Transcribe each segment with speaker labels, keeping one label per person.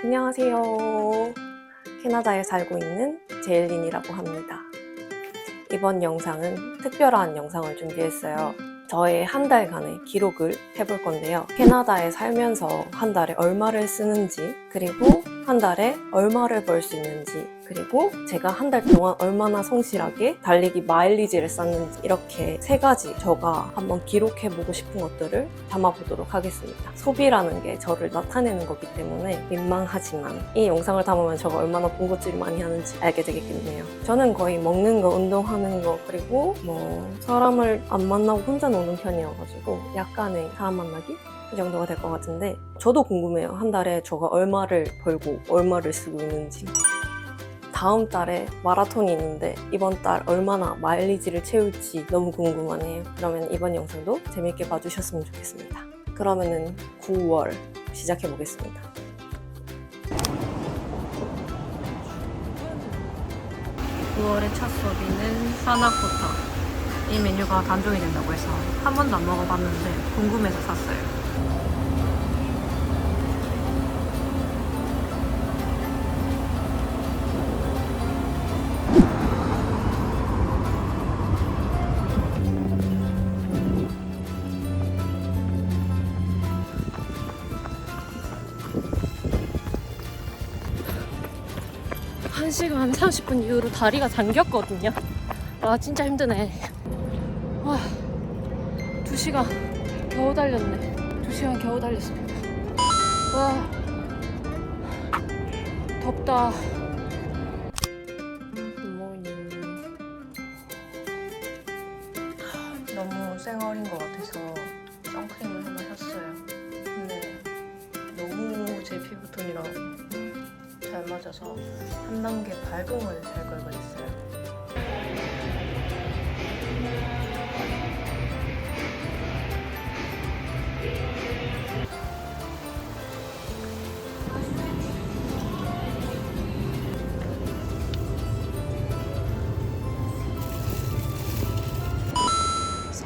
Speaker 1: 안녕하세요. 캐나다에 살고 있는 제일린이라고 합니다. 이번 영상은 특별한 영상을 준비했어요. 저의 한 달간의 기록을 해볼 건데요. 캐나다에 살면서 한 달에 얼마를 쓰는지, 그리고 한 달에 얼마를 벌 수 있는지, 그리고 제가 한 달 동안 얼마나 성실하게 달리기 마일리지를 쌓는지, 이렇게 세 가지 저가 한번 기록해보고 싶은 것들을 담아보도록 하겠습니다. 소비라는 게 저를 나타내는 거기 때문에 민망하지만 이 영상을 담으면 제가 얼마나 본것질을 많이 하는지 알게 되겠네요. 저는 거의 먹는 거, 운동하는 거, 그리고 뭐 사람을 안 만나고 혼자 노는 편이어가지고 약간의 사람 만나기? 그 정도가 될 것 같은데 저도 궁금해요. 한 달에 저가 얼마를 벌고 얼마를 쓰고 있는지. 다음 달에 마라톤이 있는데 이번 달 얼마나 마일리지를 채울지 너무 궁금하네요. 그러면 이번 영상도 재밌게 봐주셨으면 좋겠습니다. 그러면은 9월 시작해 보겠습니다.
Speaker 2: 9월의 첫 소비는 파나코타. 이 메뉴가 단종이 된다고 해서 한 번도 안 먹어봤는데 궁금해서 샀어요. 한 시간 30분 이후로 다리가 잠겼거든요. 아 진짜 힘드네. 와, 두 시간 겨우 달렸네. 두 시간 겨우 달렸습니다. 와, 덥다.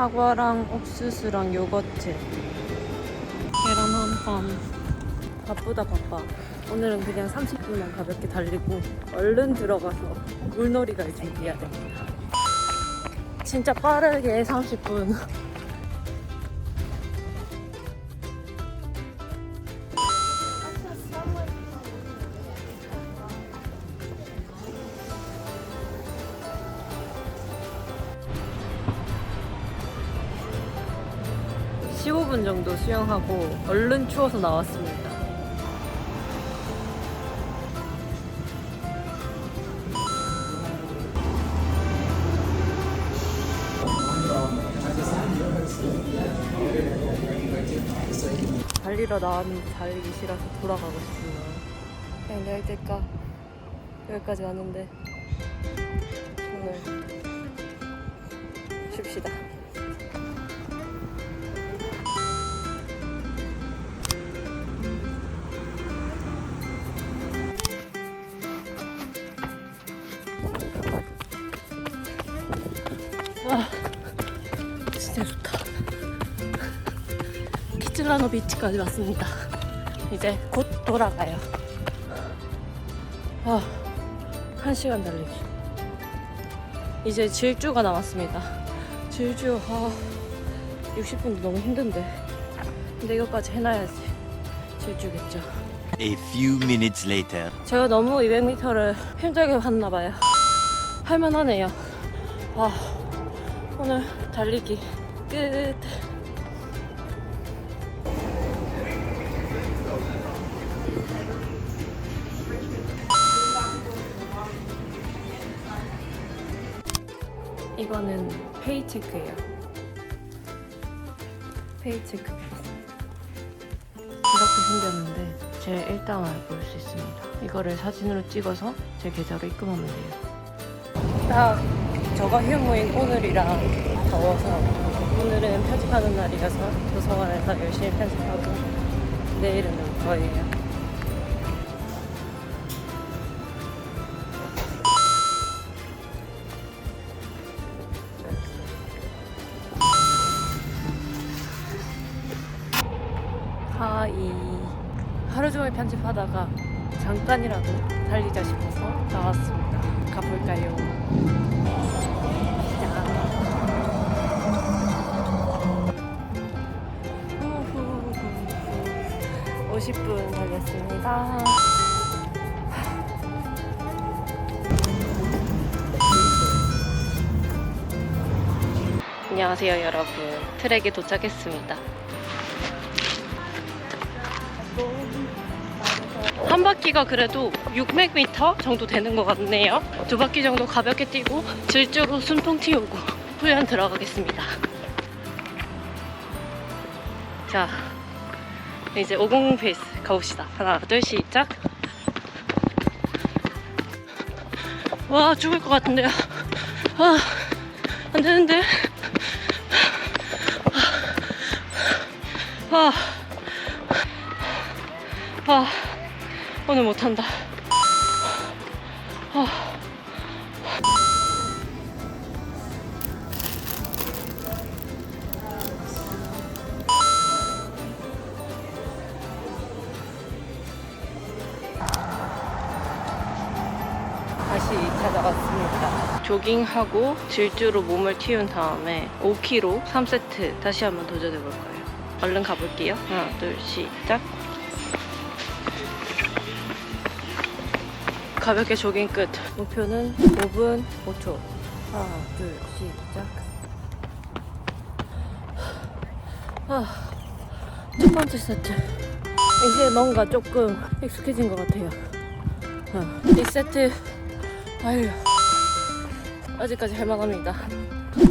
Speaker 2: 사과랑 옥수수랑 요거트. 계란 한판 바쁘다 바빠. 오늘은 그냥 30분만 가볍게 달리고 얼른 들어가서 물놀이를 준비해야 됩니다. 진짜 빠르게 30분 (15분) 정도 수영하고 얼른 추워서 나왔습니다 달리러 나왔는데 달리기 싫어서 돌아가고 싶구나. 그냥 내일 때까 여기까지 왔는데 오늘 쉽시다. 진짜 좋다. 키틀라노 비치까지 왔습니다. 이제 곧 돌아가요. 아, 한 시간 달리기. 이제 질주가 남았습니다. 질주, 아, 60분도 너무 힘든데. 근데 이것까지 해놔야지. 질주겠죠.
Speaker 3: A few minutes later.
Speaker 2: 제가 너무 200m를 힘들게 봤나봐요. 할만하네요. 와, 오늘 달리기 끝. 이거는 페이체크예요. 페이체크. 이렇게 생겼는데 제 일당을 볼 수 있습니다. 이거를 사진으로 찍어서 제 계좌로 입금하면 돼요. 딱 저가 휴무인 오늘이랑 더워서 오늘은 편집하는 날이어서 도서관에서 열심히 편집하고 내일은 놀 거예요. 하이 하루 종일 편집하다가 잠깐이라도 달리자 싶어서 나왔습니다. 가볼까요? 50분 달렸습니다. 안녕하세요 여러분. 트랙에 도착했습니다. 한 바퀴가 그래도 600m 정도 되는 것 같네요. 두 바퀴 정도 가볍게 뛰고 질주로 숨통 틔우고 훈련 들어가겠습니다. 자 이제 500 페이스 가봅시다 하나 둘 시작 와 죽을 것 같은데요 아 안되는데 아, 아, 오늘 못한다. 아. 조깅하고 질주로 몸을 틔운 다음에 5kg 3세트 다시 한번 도전해 볼 거예요. 얼른 가볼게요. 하나, 둘, 시작. 가볍게 조깅 끝. 목표는 5분 5초. 하나, 둘, 시작. 아, 첫 번째 세트. 이제 뭔가 조금 익숙해진 것 같아요. 어, 이 세트, 아유, 아직까지 할만합니다.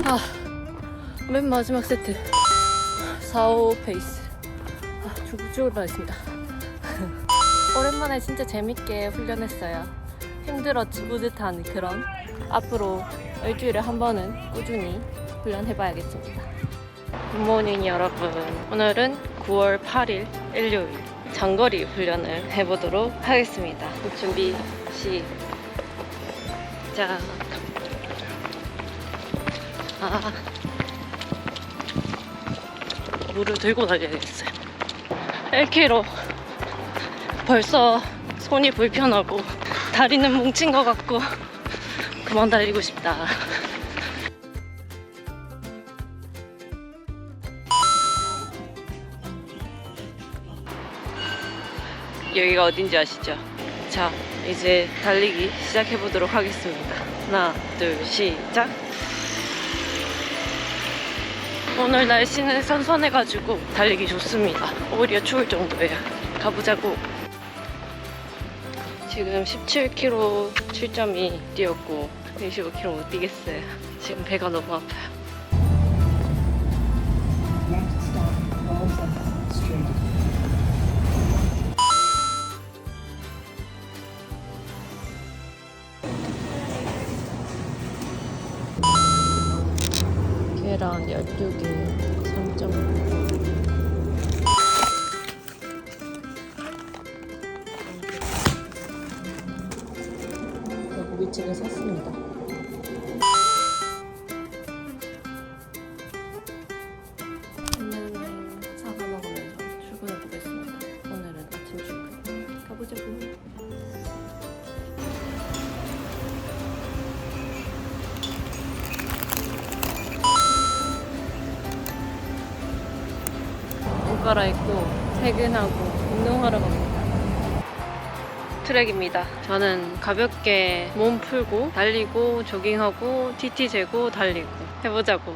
Speaker 2: 아, 맨 마지막 세트. 4, 5 페이스. 아, 죽, 죽을 뻔했습니다. 오랜만에 진짜 재밌게 훈련했어요. 힘들었지 뿌듯한 그런 앞으로 일주일에 한 번은 꾸준히 훈련해봐야겠습니다. 굿모닝 여러분. 오늘은 9월 8일 일요일 장거리 훈련을 해보도록 하겠습니다. 준비 시작. 아. 물을 들고 다녀야겠어요. 1km. 벌써 손이 불편하고 다리는 뭉친 것 같고 그만 달리고 싶다. 여기가 어딘지 아시죠? 자, 이제 달리기 시작해 보도록 하겠습니다. 하나, 둘, 시작. 오늘 날씨는 선선해가지고 달리기 좋습니다. 오히려 추울 정도예요. 가보자고. 지금 17km 7.2 뛰었고 25km 못 뛰겠어요. 지금 배가 너무 아파요. 갈아입고 퇴근하고 운동하러 갑니다. 트랙입니다. 저는 가볍게 몸 풀고 달리고 조깅하고 TT 재고 달리고 해보자고.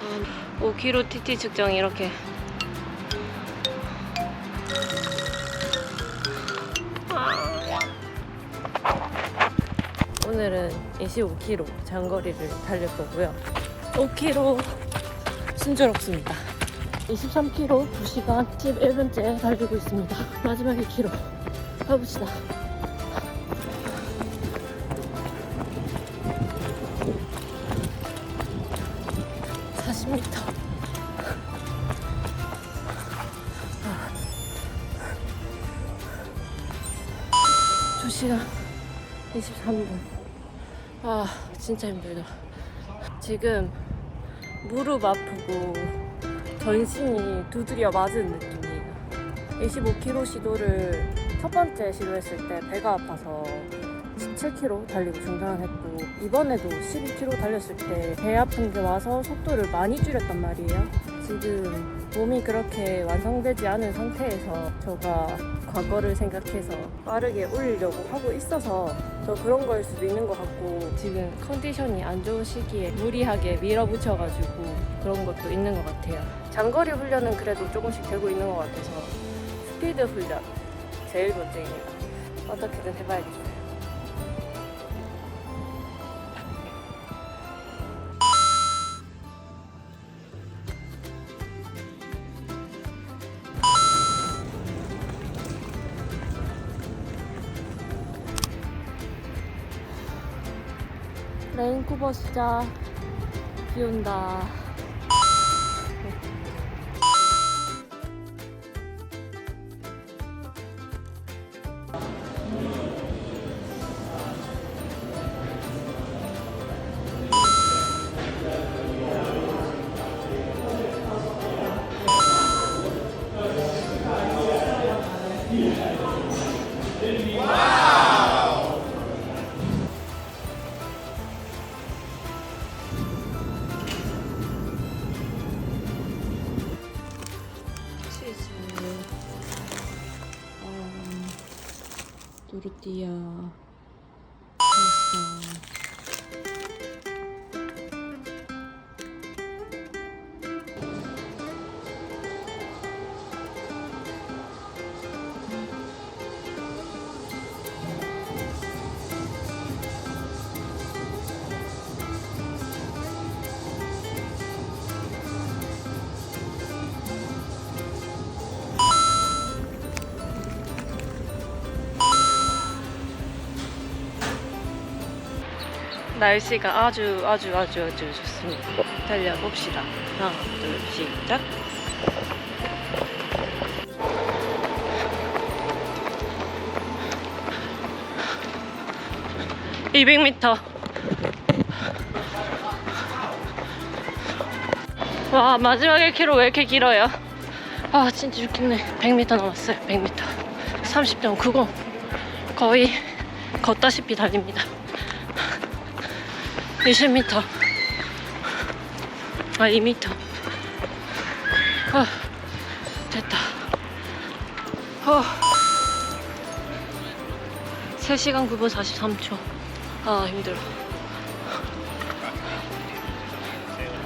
Speaker 2: 음, 5km TT 측정이 이렇게 오늘은 25km 장거리를 달릴 거고요. 5km 순조롭습니다. 23km 2시간 11분째 달리고 있습니다. 마지막 1km 가봅시다. (40m) 2시간 23분 아 진짜 힘들다. 지금 무릎 아프고 전신이 두드려 맞은 느낌이에요. 25km 시도를 첫 번째 시도했을 때 배가 아파서 17km 달리고 중단을 했고 이번에도 12km 달렸을 때 배 아픈 게 와서 속도를 많이 줄였단 말이에요. 지금 몸이 그렇게 완성되지 않은 상태에서 제가 과거를 생각해서 빠르게 올리려고 하고 있어서 더 그런 거일 수도 있는 것 같고 지금 컨디션이 안 좋은 시기에 무리하게 밀어붙여가지고 그런 것도 있는 것 같아요. 장거리 훈련은 그래도 조금씩 되고 있는 것 같아서 스피드 훈련 제일 문제입니다. 어떻게든 해봐야겠어요. 레인쿠버 시작. 비 온다 또르띠아 파스 날씨가 아주 아주 아주 아주 좋습니다. 달려봅시다. 하나, 둘, 시작. (200m) 와 마지막 1km 왜 이렇게 길어요? 아 진짜 죽겠네. 100m 남았어요. 100m 30.90 거의 걷다시피 달립니다 20m. 아, 2m. 아, 됐다. 어. 3시간 9분 43초. 아, 힘들어.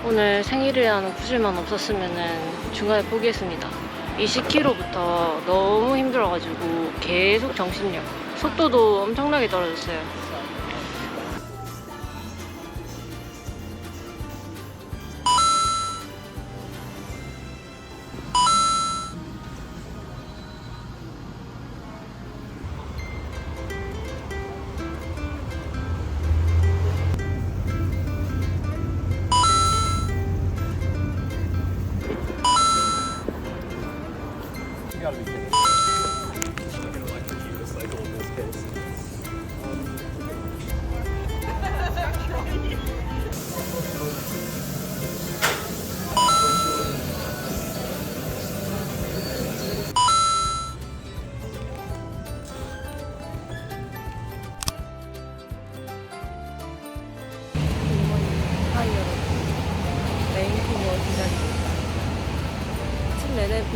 Speaker 2: 오늘 생일이라는 구실만 없었으면 중간에 포기했습니다. 20km부터 너무 힘들어가지고 계속 정신력. 속도도 엄청나게 떨어졌어요.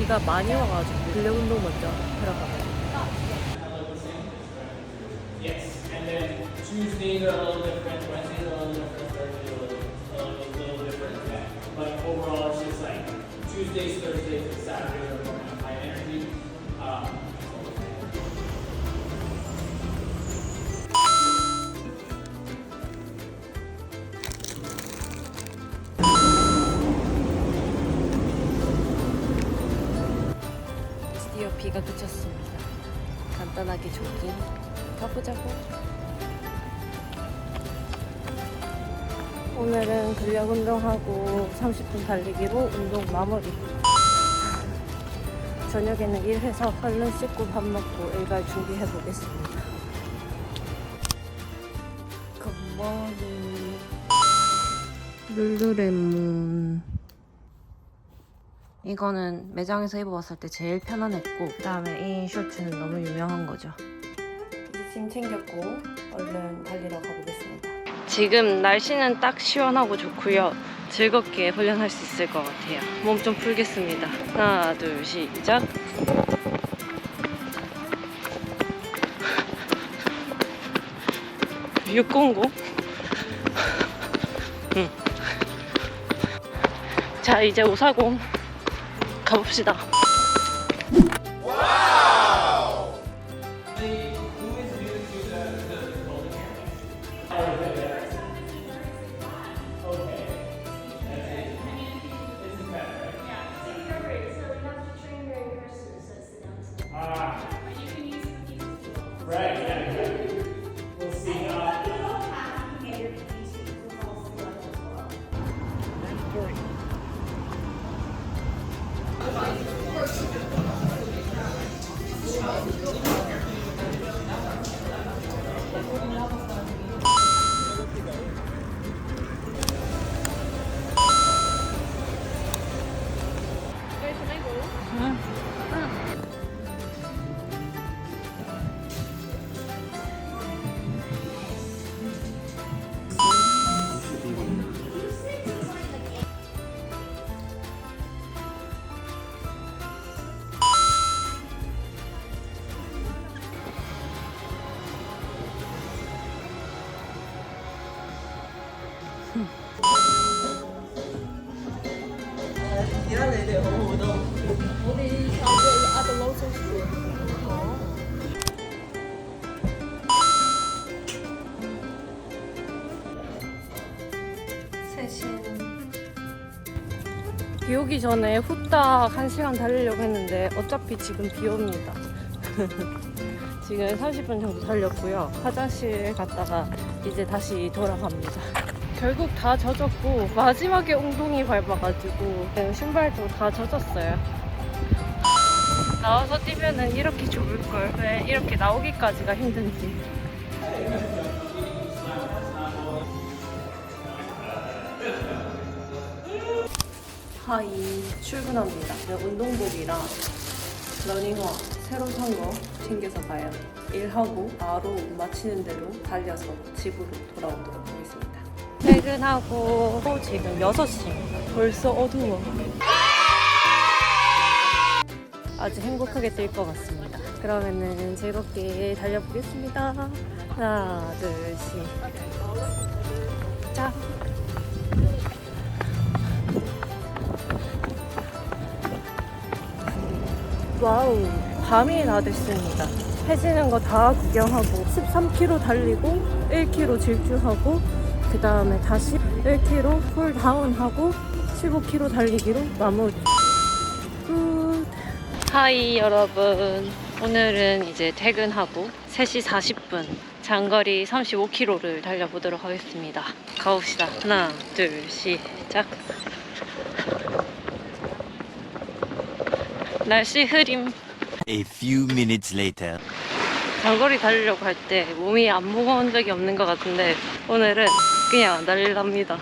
Speaker 2: 비가 많이 와가지고 근력 운동 먼저 들어가요.
Speaker 4: Tuesdays are a little different, Wednesdays
Speaker 2: 비가 그쳤습니다. 간단하게 조깅 가보자고. 오늘은 근력 운동하고 30분 달리기로 운동 마무리. 저녁에는 일해서 얼른 씻고 밥 먹고 일갈 준비해 보겠습니다. 굿 머리. 룰루레몬. 이거는 매장에서 입어봤을 때 제일 편안했고 그 다음에 이 셔츠는 너무 유명한 거죠.
Speaker 5: 이제 짐 챙겼고 얼른 달리러 가보겠습니다.
Speaker 2: 지금 날씨는 딱 시원하고 좋고요. 즐겁게 훈련할 수 있을 것 같아요. 몸 좀 풀겠습니다. 하나, 둘, 시작. 육공고. 응. 자, 이제 오사공 가봅시다. 비 오기 전에 후딱 한 시간 달리려고 했는데 어차피 지금 비 옵니다. 지금 30분 정도 달렸고요. 화장실 갔다가 이제 다시 돌아갑니다. 결국 다 젖었고 마지막에 엉덩이 밟아가지고 네, 신발도 다 젖었어요. 나와서 뛰면은 이렇게 좁을 걸 왜 이렇게 나오기까지가 힘든지. 하이 출근합니다. 네, 운동복이랑 러닝화 새로 산 거 챙겨서 가요. 일하고 바로 마치는 대로 달려서 집으로 돌아오도록 하겠습니다. 퇴근하고 지금 6시. 벌써 어두워. 아주 행복하게 뛸 것 같습니다. 그러면은 즐겁게 달려보겠습니다. 하나, 둘, 셋. 자. 와우, 밤이 다 됐습니다. 해지는 거 다 구경하고 13km 달리고 1km 질주하고 그 다음에 다시 1km 쿨 다운하고 15km 달리기로 마무리. 끝. 하이 여러분. 오늘은 이제 퇴근하고 3시 40분 장거리 35km를 달려보도록 하겠습니다. 가봅시다. 하나, 둘, 시작. 날씨 흐림.
Speaker 3: A few minutes later.
Speaker 2: 장거리 달리려고 할 때 몸이 안 무거운 적이 없는 것 같은데 오늘은 그냥 달릴랍니다.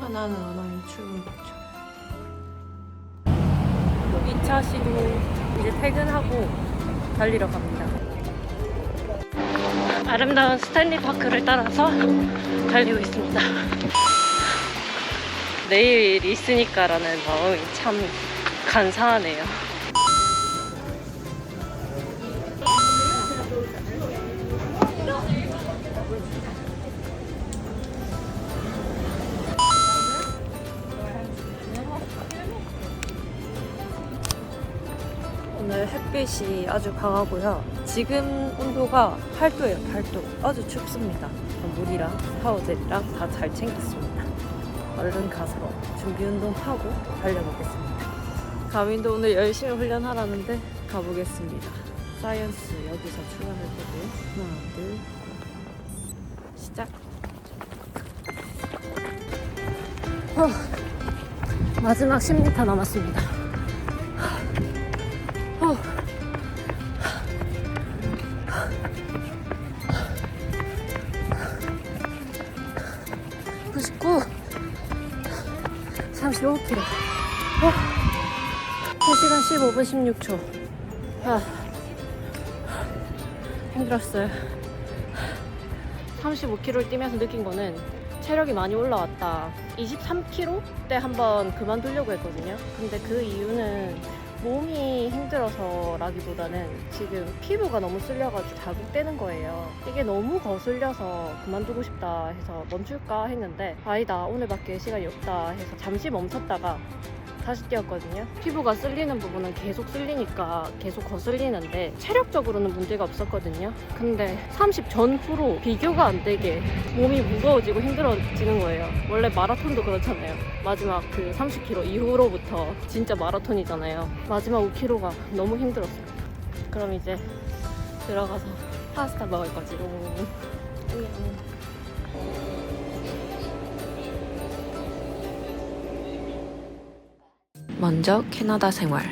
Speaker 2: 하나는 하나인 출근했죠. 2차 시도 퇴근하고 달리러 갑니다. 아름다운 스탠리 파크를 따라서 달리고 있습니다. 내일 있으니까라는 마음이 참 간사하네요. 오늘 햇빛이 아주 강하고요. 지금 온도가 8도예요, 8도. 아주 춥습니다. 물이랑 샤워젤이랑 다 잘 챙겼습니다. 얼른 가서 준비 운동하고 달려보겠습니다. 가민도 오늘 열심히 훈련하라는데 가보겠습니다. 사이언스 여기서 출발할 거고요. 하나, 둘, 시작. 어, 마지막 10m 남았습니다. 어? 3시간 15분 16초 아, 힘들었어요 35km를 뛰면서 느낀 거는 체력이 많이 올라왔다 23km 때 한번 그만두려고 했거든요 근데 그 이유는 몸이 힘들어서라기보다는 지금 피부가 너무 쓸려가지고 자극되는 거예요. 이게 너무 거슬려서 그만두고 싶다 해서 멈출까 했는데 아니다 오늘밖에 시간이 없다 해서 잠시 멈췄다가 다시 뛰었거든요. 피부가 쓸리는 부분은 계속 쓸리니까 계속 거슬리는데 체력적으로는 문제가 없었거든요. 근데 30 전후로 비교가 안 되게 몸이 무거워지고 힘들어지는 거예요. 원래 마라톤도 그렇잖아요. 마지막 그 30km 이후로부터 진짜 마라톤이잖아요. 마지막 5km가 너무 힘들었어요. 그럼 이제 들어가서 파스타 먹을 거지. 안녕.
Speaker 5: 먼저 캐나다 생활.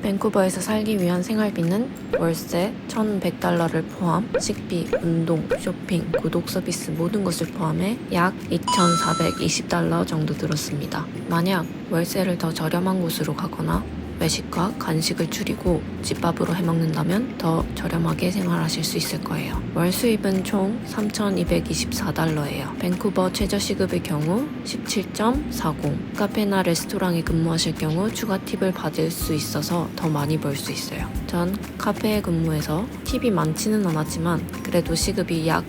Speaker 5: 밴쿠버에서 살기 위한 생활비는 월세 1,100달러를 포함, 식비, 운동, 쇼핑, 구독 서비스 모든 것을 포함해 약 2,420달러 정도 들었습니다. 만약 월세를 더 저렴한 곳으로 가거나 외식과 간식을 줄이고 집밥으로 해먹는다면 더 저렴하게 생활하실 수 있을 거예요. 월 수입은 총 3,224달러예요. 밴쿠버 최저시급의 경우 17.40. 카페나 레스토랑에 근무하실 경우 추가 팁을 받을 수 있어서 더 많이 벌 수 있어요. 전 카페에 근무해서 팁이 많지는 않았지만 그래도 시급이 약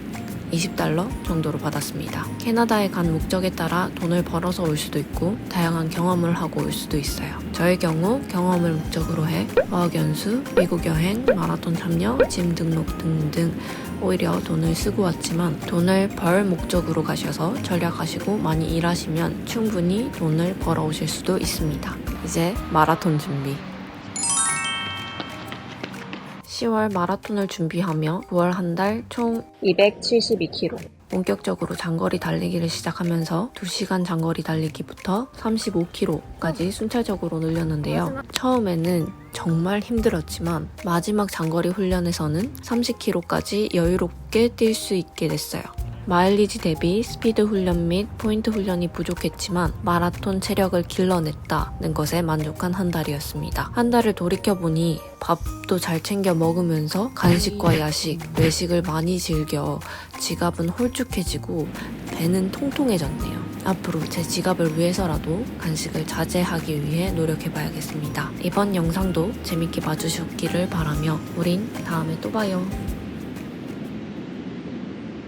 Speaker 5: 20달러 정도로 받았습니다. 캐나다에 간 목적에 따라 돈을 벌어서 올 수도 있고 다양한 경험을 하고 올 수도 있어요. 저의 경우 경험을 목적으로 해 어학 연수, 미국 여행, 마라톤 참여, 짐 등록 등등 오히려 돈을 쓰고 왔지만 돈을 벌 목적으로 가셔서 전략하시고 많이 일하시면 충분히 돈을 벌어오실 수도 있습니다. 이제 마라톤 준비. 10월 마라톤을 준비하며 9월 한 달 총 272km. 본격적으로 장거리 달리기를 시작하면서 2시간 장거리 달리기부터 35km까지 순차적으로 늘렸는데요. 처음에는 정말 힘들었지만 마지막 장거리 훈련에서는 30km까지 여유롭게 뛸 수 있게 됐어요. 마일리지 대비 스피드 훈련 및 포인트 훈련이 부족했지만 마라톤 체력을 길러냈다는 것에 만족한 한 달이었습니다. 한 달을 돌이켜보니 밥도 잘 챙겨 먹으면서 간식과 야식, 외식을 많이 즐겨 지갑은 홀쭉해지고 배는 통통해졌네요. 앞으로 제 지갑을 위해서라도 간식을 자제하기 위해 노력해봐야겠습니다. 이번 영상도 재밌게 봐주셨기를 바라며 우린 다음에 또 봐요.